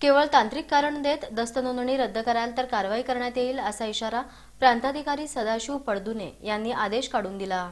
केवळ तांत्रिक कारण देत दस्त नोंदणी रद्द कराल तर कारवाई करण्यात येईल असा इशारा प्रांताधिकारी सदाशिव पडदुने यांनी आदेश काढून दिला.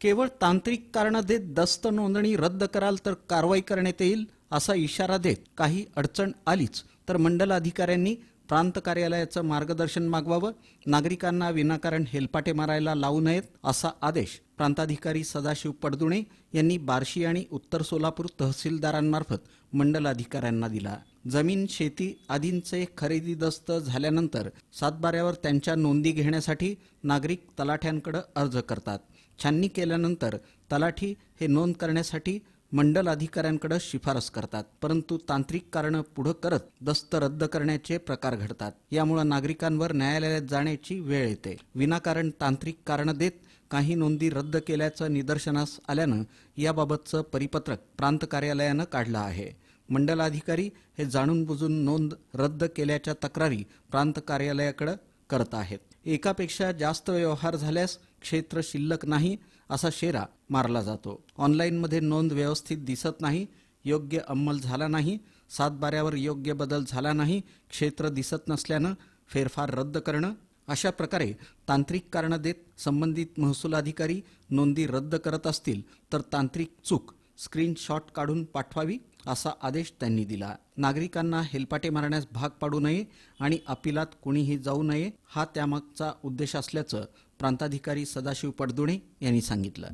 केवळ तांत्रिक कारणं देत दस्त नोंदणी रद्द कराल तर कारवाई करण्यात येईल असा इशारा देत काही अडचण आलीच तर मंडल अधिकाऱ्यांनी प्रांत कार्यालयाचं मार्गदर्शन मागवावं नागरिकांना विनाकारण हेलपाटे मारायला लावू नयेत असा आदेश प्रांताधिकारी सदाशिव पडदुणे यांनी बार्शी आणि उत्तर सोलापूर तहसीलदारांमार्फत मंडल अधिकाऱ्यांना दिला. जमीन शेती आदींचे खरेदी दस्त झाल्यानंतर सातबाऱ्यावर त्यांच्या नोंदी घेण्यासाठी नागरिक तलाठ्यांकडे अर्ज करतात. छाननी केल्यानंतर तलाठी हे नोंद करण्यासाठी मंडल अधिकाऱ्यांकडे शिफारस करतात परंतु तांत्रिक कारणं पुढं करत दस्त रद्द करण्याचे प्रकार घडतात. यामुळे नागरिकांवर न्यायालयात जाण्याची वेळ येते. विनाकारण तांत्रिक कारणं देत काही नोंदी रद्द केल्याचं निदर्शनास आल्यानं याबाबतचं परिपत्रक प्रांत कार्यालयानं काढलं आहे. मंडलाधिकारी हे जाणून बुजून नोंद रद्द केल्याच्या तक्रारी प्रांत कार्यालयाकडे करत आहेत. एकापेक्षा जास्त व्यवहार झाल्यास क्षेत्र शिल्लक नाही असा शेरा मारला जातो. ऑनलाईनमध्ये नोंद व्यवस्थित दिसत नाही योग्य अंमल झाला नाही सातबाऱ्यावर योग्य बदल झाला नाही क्षेत्र दिसत नसल्यानं फेरफार रद्द करणं. अशा प्रकारे तांत्रिक कारणं देत संबंधित महसूल अधिकारी नोंदी रद्द करत असतील तर तांत्रिक चूक स्क्रीनशॉट काढून पाठवावी. असा आदेश त्यांनी दिला. नागरिकांना हेलपाटे मारण्यास भाग पाडू नये आणि अपिलात कुणीही जाऊ नये हा त्यामागचा उद्देश असल्याचं प्रांताधिकारी सदाशिव पडदुणे यांनी सांगितलं.